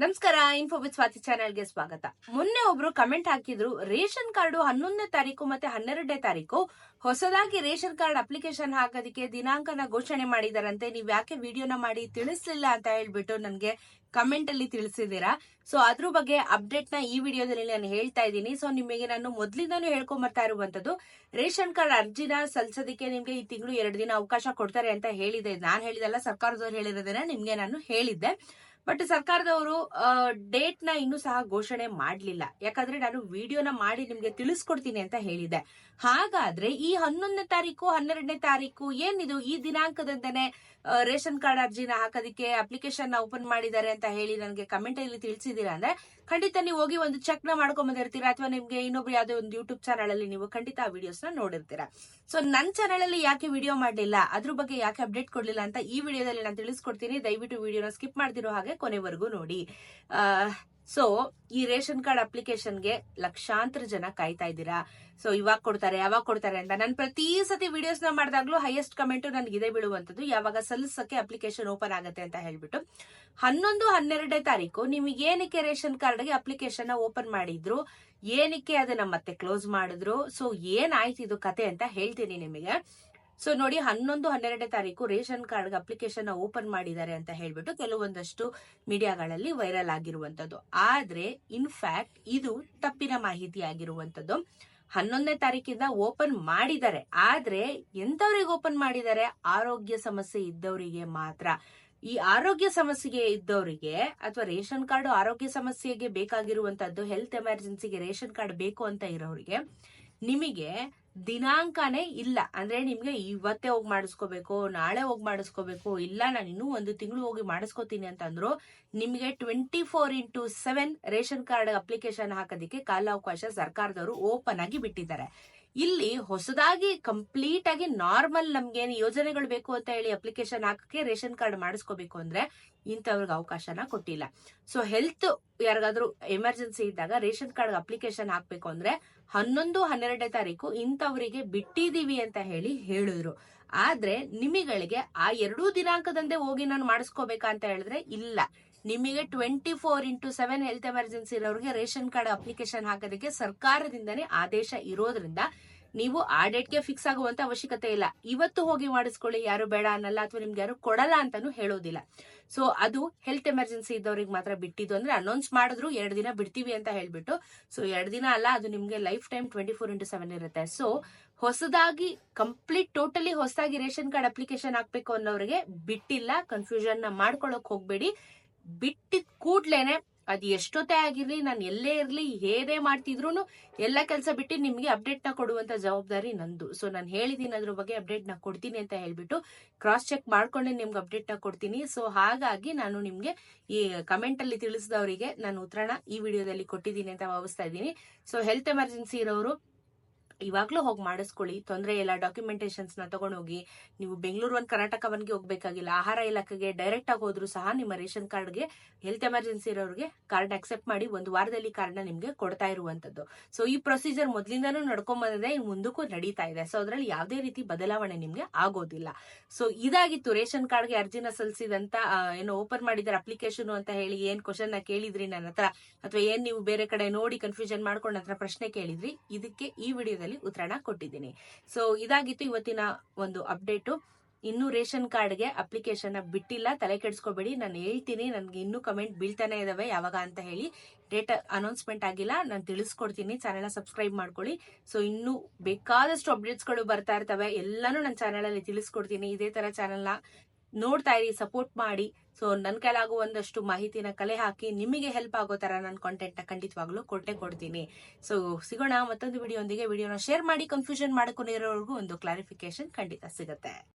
ನಮಸ್ಕಾರ info with Swati ಚಾನೆಲ್ಗೆ ಸ್ವಾಗತ. ಮೊನ್ನೆ ಒಬ್ರು ಕಮೆಂಟ್ ಹಾಕಿದ್ರು, ರೇಷನ್ ಕಾರ್ಡು ಹನ್ನೊಂದನೇ ತಾರೀಕು ಮತ್ತೆ ಹನ್ನೆರಡನೇ ತಾರೀಕು. ಹೊಸದಾಗಿ ರೇಷನ್ ಕಾರ್ಡ್ ಅಪ್ಲಿಕೇಶನ್ ಹಾಕೋದಕ್ಕೆ ದಿನಾಂಕನ ಘೋಷಣೆ ಮಾಡಿದಾರಂತೆ. ನೀವ್ ಯಾಕೆ ವಿಡಿಯೋನ ಮಾಡಿ ತಿಳಿಸ್ಲಿಲ್ಲ ಅಂತ ಹೇಳ್ಬಿಟ್ಟು ನನ್ಗೆ ಕಮೆಂಟ್ ಅಲ್ಲಿ ತಿಳಿಸಿದೀರಾ ಸೊ ಅದ್ರ ಬಗ್ಗೆ ಅಪ್ಡೇಟ್ನ ಈ ವಿಡಿಯೋದಲ್ಲಿ ನಾನು ಹೇಳ್ತಾ ಇದ್ದೀನಿ. ಸೊ ನಿಮಗೆ ನಾನು ಮೊದ್ಲಿಂದಾನು ಹೇಳ್ಕೊಂಡ್ ಬರ್ತಾ ಇರುವಂತದ್ದು, ರೇಷನ್ ಕಾರ್ಡ್ ಅರ್ಜಿನ ಸಲ್ಸೋದಕ್ಕೆ ನಿಮ್ಗೆ ಈ ತಿಂಗಳು ಎರಡು ದಿನ ಅವಕಾಶ ಕೊಡ್ತಾರೆ ಅಂತ ಹೇಳಿದೆ. ನಾನು ಹೇಳಿದಲ್ಲ ಸರ್ಕಾರದವ್ರು ಹೇಳಿರೋದನ್ನ ನಿಮ್ಗೆ ನಾನು ಹೇಳಿದ್ದೆ. ಬಟ್ ಸರ್ಕಾರದವರು ಡೇಟ್ನ ಇನ್ನೂ ಸಹ ಘೋಷಣೆ ಮಾಡಲಿಲ್ಲ. ಯಾಕಂದ್ರೆ ನಾನು ವಿಡಿಯೋನ ಮಾಡಿ ನಿಮ್ಗೆ ತಿಳಿಸ್ಕೊಡ್ತೀನಿ ಅಂತ ಹೇಳಿದೆ ಹಾಗಾದ್ರೆ ಈ ಹನ್ನೊಂದನೇ ತಾರೀಕು, ಹನ್ನೆರಡನೇ ತಾರೀಕು ಏನಿದು? ಈ ದಿನಾಂಕದಂತಾನೆ ರೇಷನ್ ಕಾರ್ಡ್ ಅರ್ಜಿನ ಹಾಕೋದಕ್ಕೆ ಅಪ್ಲಿಕೇಶನ್ ಓಪನ್ ಮಾಡಿದ್ದಾರೆ ಅಂತ ಹೇಳಿ ನನಗೆ ಕಮೆಂಟ್ ಅಲ್ಲಿ ತಿಳಿಸಿದೀರಾ ಅಂದ್ರೆ, ಖಂಡಿತ ನೀವು ಹೋಗಿ ಒಂದು ಚೆಕ್ನ ಮಾಡ್ಕೊಂಡ್ ಬಂದಿರ್ತೀರಾ ಅಥವಾ ನಿಮ್ಗೆ ಇನ್ನೊಬ್ರು ಯಾವ್ದೋ ಒಂದು ಯೂಟ್ಯೂಬ್ ಚಾನಲ್ ಅಲ್ಲಿ ನೀವು ಖಂಡಿತ ಆ ವಿಡಿಯೋಸ್ನ ನೋಡಿರ್ತೀರಾ. ಸೊ ನನ್ನ ಚಾನಲ್ ಅಲ್ಲಿ ಯಾಕೆ ವಿಡಿಯೋ ಮಾಡಲಿಲ್ಲ? ಅದ್ರ ಬಗ್ಗೆ ಯಾಕೆ ಅಪ್ಡೇಟ್ ಕೊಡ್ಲಿಲ್ಲ ಅಂತ ಈ ವಿಡಿಯೋದಲ್ಲಿ ನಾನು ತಿಳಿಸ್ಕೊಡ್ತೀನಿ. ದಯವಿಟ್ಟು ವಿಡಿಯೋನ ಸ್ಕಿಪ್ ಮಾಡ್ತಿರೋ ಹಾಗೆ ಕೊನೆವರೆಗೂ ನೋಡಿ. ಸೊ ಈ ರೇಷನ್ ಕಾರ್ಡ್ ಅಪ್ಲಿಕೇಶನ್ಗೆ ಲಕ್ಷಾಂತರ ಜನ ಕಾಯ್ತಾ ಇದ್ದೀರಾ? ಸೊ ಇವಾಗ ಕೊಡ್ತಾರೆ ಯಾವಾಗ ಕೊಡ್ತಾರೆ ಅಂತ. ನಾನು ಪ್ರತಿ ಸತಿ ವಿಡಿಯೋಸ್ನ ಮಾಡಿದಾಗ್ಲೂ ಹೈಯೆಸ್ಟ್ ಕಮೆಂಟ್ ನನ್ಗೆ ಇದೇ ಬೀಳುವಂಥದ್ದು. ಯಾವಾಗ ಸಲ್ಲಿಸಕ್ಕೆ ಅಪ್ಲಿಕೇಶನ್ ಓಪನ್ ಆಗುತ್ತೆ ಅಂತ ಹೇಳ್ಬಿಟ್ಟು. ಹನ್ನೊಂದು, ಹನ್ನೆರಡನೇ ತಾರೀಕು ನಿಮಗೆ ಏನಕ್ಕೆ ರೇಷನ್ ಕಾರ್ಡ್ಗೆ ಅಪ್ಲಿಕೇಶನ್ ಓಪನ್ ಮಾಡಿದ್ರು? ಏನಕ್ಕೆ ಅದನ್ನ ಮತ್ತೆ ಕ್ಲೋಸ್ ಮಾಡಿದ್ರು? ಸೊ ಏನಾಯ್ತು ಇದು ಕತೆ ಅಂತ ಹೇಳ್ತೀನಿ ನಿಮಗೆ. ಸೊ ನೋಡಿ ಹನ್ನೊಂದು, ಹನ್ನೆರಡನೇ ತಾರೀಕು ರೇಷನ್ ಕಾರ್ಡ್ ಅಪ್ಲಿಕೇಶನ್ ಓಪನ್ ಮಾಡಿದ್ದಾರೆ ಅಂತ ಹೇಳ್ಬಿಟ್ಟು ಕೆಲವೊಂದಷ್ಟು ಮೀಡಿಯಾಗಳಲ್ಲಿ ವೈರಲ್ ಆಗಿರುವಂತದ್ದು ಆದ್ರೆ ಇನ್ಫ್ಯಾಕ್ಟ್ ಇದು ತಪ್ಪಿನ ಮಾಹಿತಿ ಆಗಿರುವಂತದ್ದು ಹನ್ನೊಂದನೇ ತಾರೀಕಿಂದ ಓಪನ್ ಮಾಡಿದ್ದಾರೆ. ಆದ್ರೆ ಎಂತವ್ರಿಗೆ ಓಪನ್ ಮಾಡಿದ್ದಾರೆ? ಆರೋಗ್ಯ ಸಮಸ್ಯೆ ಇದ್ದವರಿಗೆ ಮಾತ್ರ. ಈ ಆರೋಗ್ಯ ಸಮಸ್ಯೆಗೆ ಇದ್ದವರಿಗೆ ಅಥವಾ ರೇಷನ್ ಕಾರ್ಡ್ ಆರೋಗ್ಯ ಸಮಸ್ಯೆಗೆ ಬೇಕಾಗಿರುವಂತದ್ದು ಹೆಲ್ತ್ ಎಮರ್ಜೆನ್ಸಿಗೆ ರೇಷನ್ ಕಾರ್ಡ್ ಬೇಕು ಅಂತ ಇರೋರಿಗೆ ನಿಮಗೆ ದಿನಾಂಕನೇ ಇಲ್ಲ. ಅಂದ್ರೆ ನಿಮ್ಗೆ ಇವತ್ತೇ ಹೋಗಿ ಮಾಡಿಸ್ಕೋಬೇಕು, ನಾಳೆ ಹೋಗಿ ಮಾಡಿಸ್ಕೋಬೇಕು, ಇಲ್ಲ, ನಾನು ಇನ್ನೂ ಒಂದು ತಿಂಗಳು ಹೋಗಿ ಮಾಡಿಸ್ಕೋತೀನಿ ಅಂತಂದ್ರು, ನಿಮ್ಗೆ twenty four into seven ration card application ಹಾಕೋದಿಕ್ಕೆ ಕಾಲಾವಕಾಶ ಸರ್ಕಾರದವರು ಓಪನ್ ಆಗಿ ಬಿಟ್ಟಿದ್ದಾರೆ. ಇಲ್ಲಿ ಹೊಸದಾಗಿ ಕಂಪ್ಲೀಟ್ ಆಗಿ ನಾರ್ಮಲ್ ನಮ್ಗೆ ಯೋಜನೆಗಳು ಬೇಕು ಅಂತ ಹೇಳಿ ಅಪ್ಲಿಕೇಶನ್ ಹಾಕಕ್ಕೆ ರೇಷನ್ ಕಾರ್ಡ್ ಮಾಡಿಸ್ಕೋಬೇಕು ಅಂದ್ರೆ ಇಂಥವ್ರಿಗೆ ಅವಕಾಶನ ಕೊಟ್ಟಿಲ್ಲ. ಸೊ ಹೆಲ್ತ್ ಯಾರಿಗಾದ್ರೂ ಎಮರ್ಜೆನ್ಸಿ ಇದ್ದಾಗ ರೇಷನ್ ಕಾರ್ಡ್ ಅಪ್ಲಿಕೇಶನ್ ಹಾಕ್ಬೇಕು ಅಂದ್ರೆ ಹನ್ನೊಂದು, ಹನ್ನೆರಡನೇ ತಾರೀಕು ಇಂಥವರಿಗೆ ಬಿಟ್ಟಿದೀವಿ ಅಂತ ಹೇಳಿ ಹೇಳಿದ್ರು. ಆದ್ರೆ ನಿಮಿಗಳಿಗೆ ಆ ಎರಡೂ ದಿನಾಂಕದಂದೇ ಹೋಗಿ ನಾನು ಮಾಡಿಸ್ಕೋಬೇಕಾ ಅಂತ ಹೇಳಿದ್ರೆ ಇಲ್ಲ. ನಿಮಗೆ twenty four into seven health emergency ಇರೋರಿಗೆ ರೇಷನ್ ಕಾರ್ಡ್ ಅಪ್ಲಿಕೇಶನ್ ಹಾಕೋದಕ್ಕೆ ಸರ್ಕಾರದಿಂದನೇ ಆದೇಶ ಇರೋದ್ರಿಂದ ನೀವು ಆ ಡೇಟ್ಗೆ ಫಿಕ್ಸ್ ಆಗುವಂತ ಅವಶ್ಯಕತೆ ಇಲ್ಲ. ಇವತ್ತು ಹೋಗಿ ಮಾಡಿಸ್ಕೊಳ್ಳಿ, ಯಾರು ಬೇಡ ಅನ್ನಲ್ಲ ಅಥವಾ ನಿಮ್ಗೆ ಯಾರು ಕೊಡಲ್ಲ ಅಂತಾನು ಹೇಳೋದಿಲ್ಲ. ಸೊ ಅದು ಹೆಲ್ತ್ ಎಮರ್ಜೆನ್ಸಿ ಇದ್ದವ್ರಿಗೆ ಮಾತ್ರ ಬಿಟ್ಟಿದ್ದು ಅಂದ್ರೆ ಅನೌನ್ಸ್ ಮಾಡಿದ್ರು, ಎರಡು ದಿನ ಬಿಡ್ತೀವಿ ಅಂತ ಹೇಳ್ಬಿಟ್ಟು ಸೊ ಎರಡು ದಿನ ಅಲ್ಲ, ಅದು ನಿಮ್ಗೆ life time twenty four into seven ಇರುತ್ತೆ. ಸೊ ಹೊಸದಾಗಿ ಕಂಪ್ಲೀಟ್ ಟೋಟಲಿ ಹೊಸದಾಗಿ ರೇಷನ್ ಕಾರ್ಡ್ ಅಪ್ಲಿಕೇಶನ್ ಹಾಕ್ಬೇಕು ಅನ್ನೋರಿಗೆ ಬಿಟ್ಟಿಲ್ಲ ಕನ್ಫ್ಯೂಷನ್ ಮಾಡ್ಕೊಳಕ್ ಹೋಗ್ಬೇಡಿ. ಬಿಟ್ಟಿದ್ ಕೂಡ್ಲೇನೆ ಅದು ಎಷ್ಟೊತ್ತೇ ಆಗಿರ್ಲಿ, ನಾನು ಎಲ್ಲೇ ಇರ್ಲಿ, ಏನೇ ಮಾಡ್ತಿದ್ರು ಎಲ್ಲ ಕೆಲಸ ಬಿಟ್ಟು ನಿಮ್ಗೆ ನ ಕೊಡುವಂತ ಜವಾಬ್ದಾರಿ ನಂದು. ಸೊ ನಾನು ಹೇಳಿದೀನಿ ಅದ್ರ ಬಗ್ಗೆ ಅಪ್ಡೇಟ್ನ ಕೊಡ್ತೀನಿ ಅಂತ ಹೇಳ್ಬಿಟ್ಟು ಕ್ರಾಸ್ ಚೆಕ್ ಮಾಡ್ಕೊಂಡೆ ನಿಮ್ಗೆ ಅಪ್ಡೇಟ್ನ ಕೊಡ್ತೀನಿ. ಸೊ ಹಾಗಾಗಿ ನಾನು ನಿಮ್ಗೆ ಈ ಕಮೆಂಟ್ ಅಲ್ಲಿ ತಿಳಿಸಿದವರಿಗೆ ನಾನು ಉತ್ತರನ ಈ ವಿಡಿಯೋದಲ್ಲಿ ಕೊಟ್ಟಿದ್ದೀನಿ ಅಂತ ಭಾವಿಸ್ತಾ ಇದ್ದೀನಿ. ಸೊ ಹೆಲ್ತ್ ಎಮರ್ಜೆನ್ಸಿ ಇರೋರು ಇವಾಗ್ಲೂ ಹೋಗಿ ಮಾಡಿಸ್ಕೊಳ್ಳಿ. ತೊಂದರೆ ಇಲ್ಲ ಡಾಕ್ಯುಮೆಂಟೇಶನ್ಸ್ನ ತಗೊಂಡೋಗಿ. ನೀವು ಬೆಂಗಳೂರು ಒಂದು ಕರ್ನಾಟಕ ಒನ್ಗೆ ಹೋಗ್ಬೇಕಾಗಿಲ್ಲ. ಆಹಾರ ಇಲಾಖೆಗೆ ಡೈರೆಕ್ಟ್ ಆಗಿ ಹೋದ್ರು ಸಹ ನಿಮ್ಮ ರೇಷನ್ ಕಾರ್ಡ್ಗೆ ಹೆಲ್ತ್ ಎಮರ್ಜೆನ್ಸಿ ಇರೋರಿಗೆ ಕಾರ್ಡ್ ಅಕ್ಸೆಪ್ಟ್ ಮಾಡಿ ಒಂದು ವಾರದಲ್ಲಿ ಕಾರ್ಡ್ನ ನಿಮ್ಗೆ ಕೊಡ್ತಾ ಇರುವಂತದ್ದು ಸೊ ಈ ಪ್ರೊಸೀಜರ್ ಮೊದಲಿಂದನೂ ನಡ್ಕೊಂಡ್ ಬಂದಿದೆ ಮುಂದಕ್ಕೂ ನಡೀತಾ ಇದೆ. ಸೊ ಅದರಲ್ಲಿ ಯಾವುದೇ ರೀತಿ ಬದಲಾವಣೆ ನಿಮ್ಗೆ ಆಗೋದಿಲ್ಲ. ಸೊ ಇದಾಗಿತ್ತು. ರೇಷನ್ ಕಾರ್ಡ್ಗೆ ಅರ್ಜಿನ ಸಲ್ಲಿಸಿದಂತ ಏನು ಓಪನ್ ಮಾಡಿದಾರೆ ಅಪ್ಲಿಕೇಶನ್ ಅಂತ ಹೇಳಿ ಏನ್ ಕ್ವಶನ್ನ ಕೇಳಿದ್ರಿ ನನ್ನ ಹತ್ರ ಅಥವಾ ಏನ್ ನೀವು ಬೇರೆ ಕಡೆ ನೋಡಿ ಕನ್ಫ್ಯೂಷನ್ ಮಾಡ್ಕೊಂಡ್ ಹತ್ರ ಪ್ರಶ್ನೆ ಕೇಳಿದ್ರಿ? ಇದಕ್ಕೆ ಈ ವಿಡಿಯೋದಲ್ಲಿ ಉತ್ತರಣ ಕೊಟ್ಟಿದ್ದೀನಿ. ಸೊ ಇದಾಗಿತ್ತು ಇವತ್ತಿನ ಒಂದು ಅಪ್ಡೇಟು ಇನ್ನೂ ರೇಷನ್ ಕಾರ್ಡ್ಗೆ ಅಪ್ಲಿಕೇಶನ್ ಬಿಟ್ಟಿಲ್ಲ, ತಲೆ ಕೆಡಿಸ್ಕೋಬೇಡಿ. ನಾನು ಹೇಳ್ತೀನಿ, ನನ್ಗೆ ಇನ್ನೂ ಕಮೆಂಟ್ ಬೀಳ್ತಾನೆ ಇದಾವೆ. ಯಾವಾಗ ಅಂತ ಹೇಳಿ ಡೇಟ್ ಅನೌನ್ಸ್ಮೆಂಟ್ ಆಗಿಲ್ಲ, ನಾನು ತಿಳಿಸ್ಕೊಡ್ತೀನಿ. ಚಾನೆಲ್ ಸಬ್ಸ್ಕ್ರೈಬ್ ಮಾಡ್ಕೊಳ್ಳಿ. ಸೊ ಇನ್ನೂ ಬೇಕಾದಷ್ಟು ಅಪ್ಡೇಟ್ಸ್ಗಳು ಬರ್ತಾ ಇರ್ತವೆ. ಎಲ್ಲಾನು ನನ್ನ ಚಾನೆಲ್ ಅಲ್ಲಿ ತಿಳಿಸ್ಕೊಡ್ತೀನಿ. ಇದೇ ತರ ಚಾನೆಲ್ನ ನೋಡ್ತಾ ಇರಿ ಸಪೋರ್ಟ್ ಮಾಡಿ. ಸೊ ನನ್ನ ಕೈಲಾಗೋ ಒಂದಷ್ಟು ಮಾಹಿತಿನ ಕಲೆ ಹಾಕಿ ನಿಮಗೆ ಹೆಲ್ಪ್ ಆಗೋ ತರ ನನ್ನ ಕಾಂಟೆಂಟ್ನ ಖಂಡಿತವಾಗ್ಲೂ ಕೊಟ್ಟೆ ಕೊಡ್ತೀನಿ. ಸೊ ಸಿಗೋಣ ಮತ್ತೊಂದು ವಿಡಿಯೋ ಒಂದಿಗೆ ವಿಡಿಯೋನ ಶೇರ್ ಮಾಡಿ ಕನ್ಫ್ಯೂಷನ್ ಮಾಡ್ಕೊಂಡಿರೋರ್ಗೂ ಒಂದು ಕ್ಲಾರಿಫಿಕೇಶನ್ ಖಂಡಿತ ಸಿಗುತ್ತೆ.